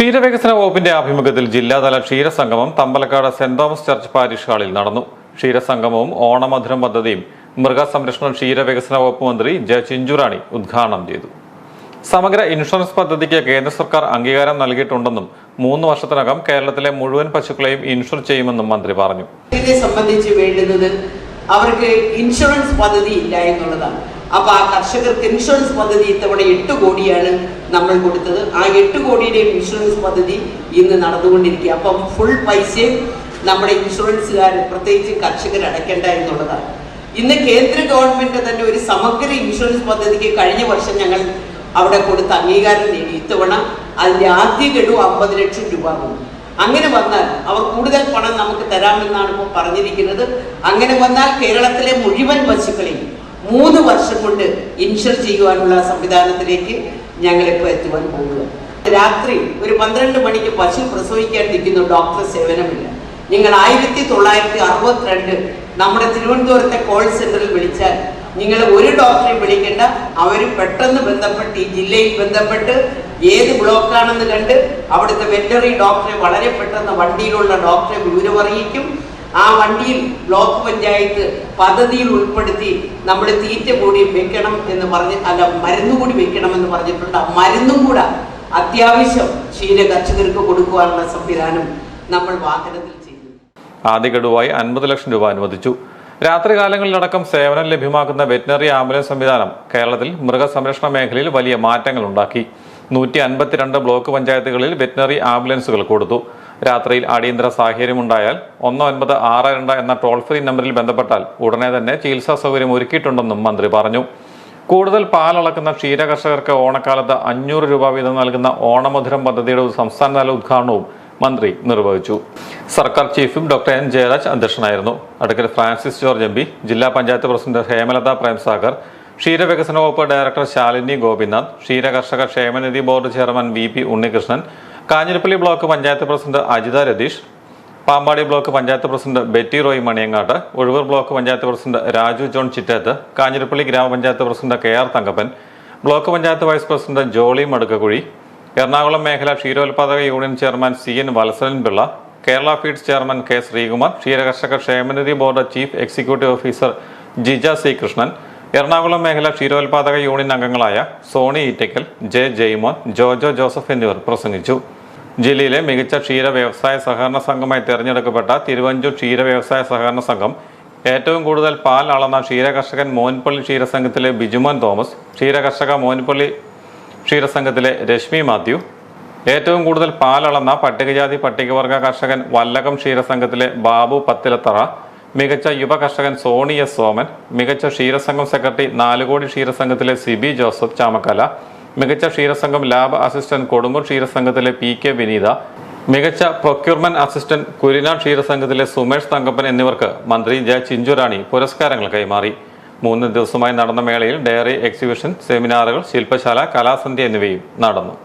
ക്ഷീരവികസന വകുപ്പിന്റെ ആഭിമുഖ്യത്തിൽ ജില്ലാതല ക്ഷീരസംഗമം Thampalakkad saint Thomas church parish ഹാളിൽ നടന്നു. ക്ഷീരസംഗമവും ഓണമധുരം പദ്ധതിയും മൃഗസംരക്ഷണ ക്ഷീരവികസന വകുപ്പ് മന്ത്രി ജെ ചിഞ്ചുറാണി ഉദ്ഘാടനം ചെയ്തു. സമഗ്ര ഇൻഷുറൻസ് പദ്ധതിക്ക് കേന്ദ്ര സർക്കാർ അംഗീകാരം നൽകിയിട്ടുണ്ടെന്നും മൂന്ന് വർഷത്തിനകം കേരളത്തിലെ മുഴുവൻ പശുക്കളെയും ഇൻഷുർ ചെയ്യുമെന്നും മന്ത്രി പറഞ്ഞു. ഇതിനെ സംബന്ധിച്ച് വേണ്ടുന്നത് അവർക്ക് ഇൻഷുറൻസ് പദ്ധതി ഇല്ല എന്നുള്ളതാണ്. അപ്പൊ ആ കർഷകർക്ക് ഇൻഷുറൻസ് പദ്ധതി ഇത്തവണ എട്ട് കോടിയാണ് നമ്മൾ കൊടുത്തത്. ആ എട്ട് കോടിയുടെ ഇൻഷുറൻസ് പദ്ധതി ഇന്ന് നടന്നുകൊണ്ടിരിക്കുക അപ്പം ഫുൾ പൈസയും നമ്മുടെ ഇൻഷുറൻസുകാർ പ്രത്യേകിച്ച് കർഷകർ അടയ്ക്കേണ്ട എന്നുള്ളതാണ്. ഇന്ന് കേന്ദ്ര ഗവൺമെന്റ് തന്നെ ഒരു സമഗ്ര ഇൻഷുറൻസ് പദ്ധതിക്ക് കഴിഞ്ഞ വർഷം ഞങ്ങൾ അവിടെ കൊടുത്ത അംഗീകാരം നേടി. ഇത്തവണ അതിന്റെ ആദ്യ ഗഡു അമ്പത് ലക്ഷം രൂപ വന്നു. അങ്ങനെ വന്നാൽ അവർ കൂടുതൽ പണം നമുക്ക് തരാമെന്നാണ് ഇപ്പോൾ പറഞ്ഞിരിക്കുന്നത്. അങ്ങനെ വന്നാൽ കേരളത്തിലെ മുഴുവൻ പശുക്കളെയും മൂന്ന് വർഷം കൊണ്ട് ഇൻഷുർ ചെയ്യുവാനുള്ള സംവിധാനത്തിലേക്ക് ഞങ്ങളിപ്പോൾ എത്തുവാൻ പോകുക രാത്രി ഒരു പന്ത്രണ്ട് മണിക്ക് പശു പ്രസവിക്കാൻ നിൽക്കുന്ന ഡോക്ടർ സേവനമില്ല. നിങ്ങൾ ആയിരത്തി തൊള്ളായിരത്തി അറുപത്തിരണ്ട് നമ്മുടെ തിരുവനന്തപുരത്തെ കോൾ സെന്ററിൽ വിളിച്ചാൽ നിങ്ങൾ ഒരു ഡോക്ടറെ വിളിക്കേണ്ട. അവർ പെട്ടെന്ന് ബന്ധപ്പെട്ട് ഈ ജില്ലയിൽ ബന്ധപ്പെട്ട് ഏത് ബ്ലോക്കാണെന്ന് കണ്ട് അവിടുത്തെ വെറ്ററി ഡോക്ടറെ വളരെ പെട്ടെന്ന് വണ്ടിയിലുള്ള ഡോക്ടറെ വിവരം ആ വണ്ടിയിൽ ബ്ലോക്ക് പഞ്ചായത്ത് പദ്ധതിയിൽ ഉൾപ്പെടുത്തി നമ്മൾ തീറ്റ കൂടി വെക്കണം എന്ന് പറഞ്ഞ് അല്ല മരുന്ന് കൂടി വെക്കണം എന്ന് പറഞ്ഞിട്ടുണ്ട്. ആ മരുന്നും കൂടെ അത്യാവശ്യം ക്ഷീര കർഷകർക്ക് കൊടുക്കുവാനുള്ള സംവിധാനം നമ്മൾ വാഹനത്തിൽ ചെയ്തു. ആദ്യ ഗഡുവായി അൻപത് ലക്ഷം രൂപ അനുവദിച്ചു. രാത്രികാലങ്ങളിലടക്കം സേവനം ലഭ്യമാക്കുന്ന വെറ്റിനറി ആംബുലൻസ് സംവിധാനം കേരളത്തിൽ മൃഗസംരക്ഷണ മേഖലയിൽ വലിയ മാറ്റങ്ങൾ ഉണ്ടാക്കി. നൂറ്റി അൻപത്തിരണ്ട് ബ്ലോക്ക് പഞ്ചായത്തുകളിൽ വെറ്റിനറി ആംബുലൻസുകൾ കൊടുത്തു. രാത്രിയിൽ അടിയന്തര സാഹചര്യമുണ്ടായാൽ ഒന്ന് ഒൻപത് ആറ് രണ്ട് എന്ന ടോൾ ഫ്രീ നമ്പറിൽ ബന്ധപ്പെട്ടാൽ ഉടനെ തന്നെ ചികിത്സാ സൗകര്യം ഒരുക്കിയിട്ടുണ്ടെന്നും മന്ത്രി പറഞ്ഞു. കൂടുതൽ പാൽ അളക്കുന്ന ക്ഷീര കർഷകർക്ക് ഓണക്കാലത്ത് അഞ്ഞൂറ് രൂപ വീതം നൽകുന്ന ഓണമധുരം പദ്ധതിയുടെ സംസ്ഥാനതല ഉദ്ഘാടനവും മന്ത്രി നിർവഹിച്ചു. സർക്കാർ ചീഫും ഡോക്ടർ എൻ ജയരാജ് അധ്യക്ഷനായിരുന്നു. അടുക്കൽ ഫ്രാൻസിസ് ജോർജ് എം ജില്ലാ പഞ്ചായത്ത് പ്രസിഡന്റ് ഹേമലത പ്രേംസാഗർ ക്ഷീരവികസന വകുപ്പ് ഡയറക്ടർ ശാലിനി ഗോപിനാഥ് ക്ഷീരകർഷക ക്ഷേമനിധി board chairman V P Unnikrishnan Kanjirappally block panchayat president Ajitha Ratheesh Pampady block panchayat president Betty Roy Maniyangattu Uzhavoor block panchayat president Raju John Chittethu Kanjirappally ഗ്രാമപഞ്ചായത്ത് president K R Thankappan block panchayat vice president Jolly Madukkakuzhy Ernakulam മേഖല ക്ഷീരോത്പാദക union chairman C N Valsaran Pillai Kerala feeds chairman K Sreekumar ക്ഷീരകർഷക ക്ഷേമനിധി board chief executive officer Jija C Krishnan Ernakulam മേഖല ക്ഷീരോത്പാദക union അംഗങ്ങളായ Sony Eettakkal J Jaimon Jojo Joseph എന്നിവർ പ്രസംഗിച്ചു. ജില്ലയിലെ മികച്ച ക്ഷീര വ്യവസായ സഹകരണ സംഘമായി തെരഞ്ഞെടുക്കപ്പെട്ട തിരുവഞ്ചൂർ ക്ഷീര വ്യവസായ സഹകരണ സംഘം ഏറ്റവും കൂടുതൽ പാൽ അളന്ന ക്ഷീരകർഷകൻ മോൻപള്ളി ക്ഷീരസംഘത്തിലെ ബിജുമോൻ തോമസ് ക്ഷീരകർഷക മോൻപള്ളി ക്ഷീരസംഘത്തിലെ രശ്മി മാത്യു ഏറ്റവും കൂടുതൽ പാൽ അളന്ന പട്ടികജാതി പട്ടികവർഗ കർഷകൻ വല്ലകം ക്ഷീരസംഘത്തിലെ ബാബു പത്തിലത്തറ മികച്ച യുവ കർഷകൻ സോണി എസ് സോമൻ മികച്ച ക്ഷീരസംഘം സെക്രട്ടറി നാലുകോടി ക്ഷീരസംഘത്തിലെ സിബി ജോസഫ് ചാമക്കല മികച്ച ക്ഷീരസംഘം ലാബ് അസിസ്റ്റന്റ് കൊടുമ്പൂർ ക്ഷീരസംഘത്തിലെ പി കെ വിനീത മികച്ച പ്രൊക്യൂർമെന്റ് അസിസ്റ്റന്റ് കുരിനാട് ക്ഷീരസംഘത്തിലെ സുമേഷ് തങ്കപ്പൻ എന്നിവർക്ക് മന്ത്രി ജെ ചിഞ്ചുറാണി പുരസ്കാരങ്ങൾ കൈമാറി. മൂന്ന് ദിവസമായി നടന്ന മേളയിൽ ഡയറി എക്സിബിഷൻ സെമിനാറുകൾ ശില്പശാല കലാസന്ധ്യ എന്നിവയും നടന്നു.